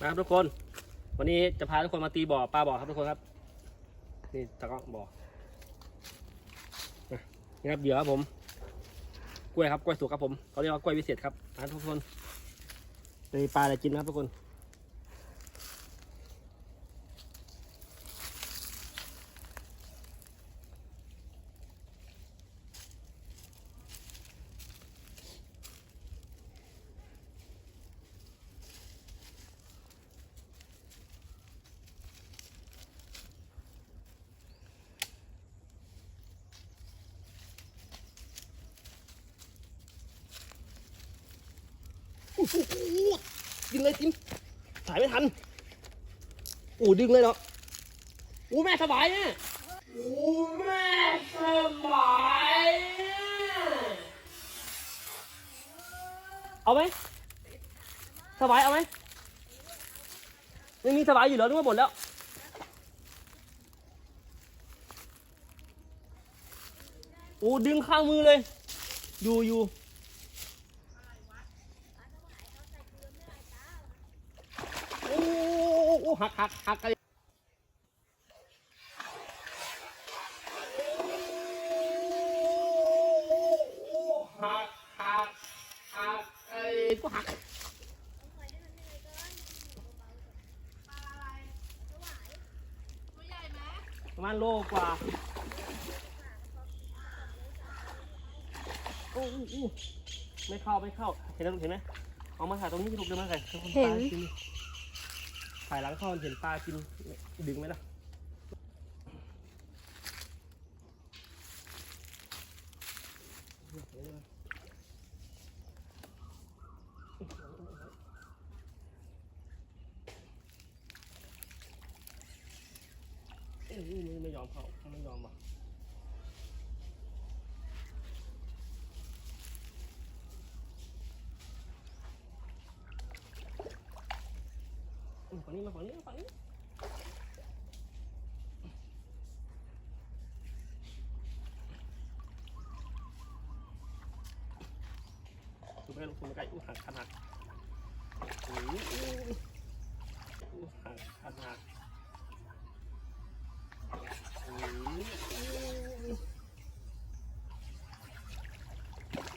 นะครับทุกคน วันนี้จะพาทุกคนมาตีบ่อปลาบ่อครับทุกคนครับ นี่ตะก้อบ่อนี่ครับเดี๋ยวครับผม กล้วยครับกล้วยสุกครับผมเขาเรียกว่ากล้วยวิเศษครับนะทุกคนมีปลาอะไรกินนะครับทุกคน ดึงเลยจิมสายไม่ทันโอ้ดึงเลยเนาะโอ้แม่สบายเนี่ยโอ้แม่สบายเนี่ยเอาไหมสบายเอาไหมยังมีสบายอยู่เหรอนึกว่าหมดแล้วโอ้ดึงข้างมือเลย อยู่อยู่ โอ้โอ้ หักหักหักกันหักหักหักไอ้ก็หักประมาณโลกว่าโอ้โอ้โอ้ไม่เข้าไม่เข้า เห็นแล้วเห็นไหมเอามาถ่ายตรงนี้ที่ลูกเดินมาไงเห็น ถ่ายหลังเข้าเห็นปลากินดึงไหมล่ะเอ้ยไม่ไม่ยอมเขาไม่ยอมว่ะอืมฝั่ง นี้มาฝั่งนี้ฝั่งนี้ดูไปลูกคุณใกล้อู้หักขนาดอู้ยอู้หักขนาดอู้อู้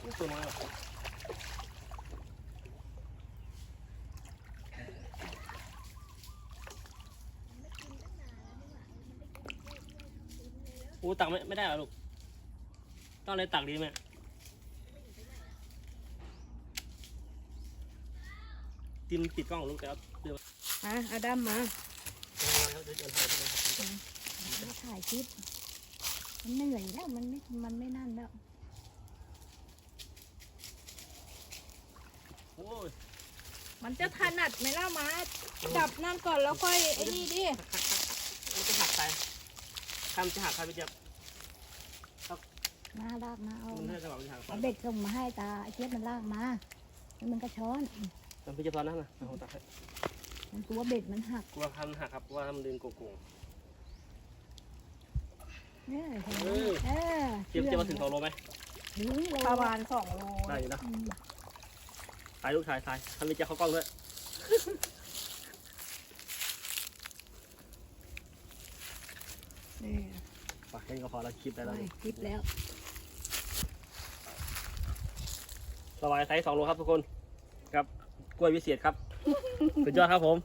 อู้ตัวน้อยอะ อ้ตักไม่ไม่ได้เหรอลูก ต้องอะไรตักดีไหมติมติดกล้องลูกแต่ว่าเดี๋ยวอะอาดัมมาเดี๋ยวเดี๋ยวเดี๋ยวถ่ายไปเลยครับมาถ่ายคลิป มันเหนื่อยแล้ว มันไม่ มันไม่นั่นแล้ว โอ้ยมันจะถนัดไหมล่ะมาจับนั่นก่อนแล้วค่อยไอ้นี่ดิ มันจะหักไป ข้ามจะหักใครไปเจ็บมาลากมาเอามันให้จังหวะมันจะหักเอาเบ็ดส่งมาให้ตาไอ้เทียบมันลากมาแล้วมันก็ช้อนมันพี่จะพอนั่นนะเอาตักให้มันกลัวเบ็ดมันหักกลัวคันหักครับกลัวทำดึงโกงเออเห็นไหมเออ เออๆเจ็บจะมาถึงสองโลไหมถึงโลประมาณสองโลได้อยู่นะอืมถ่ายลูกถ่ายถ่ายทำมีเจ้าเข้ากล้องด้วย เออไปแค่นี้ก็พอแล้วคลิปได้ไปแล้วคลิปแล้วสบายไซส์สองโลครับทุกคนครับกล้วยวิเศษครับ สุดยอดครับผม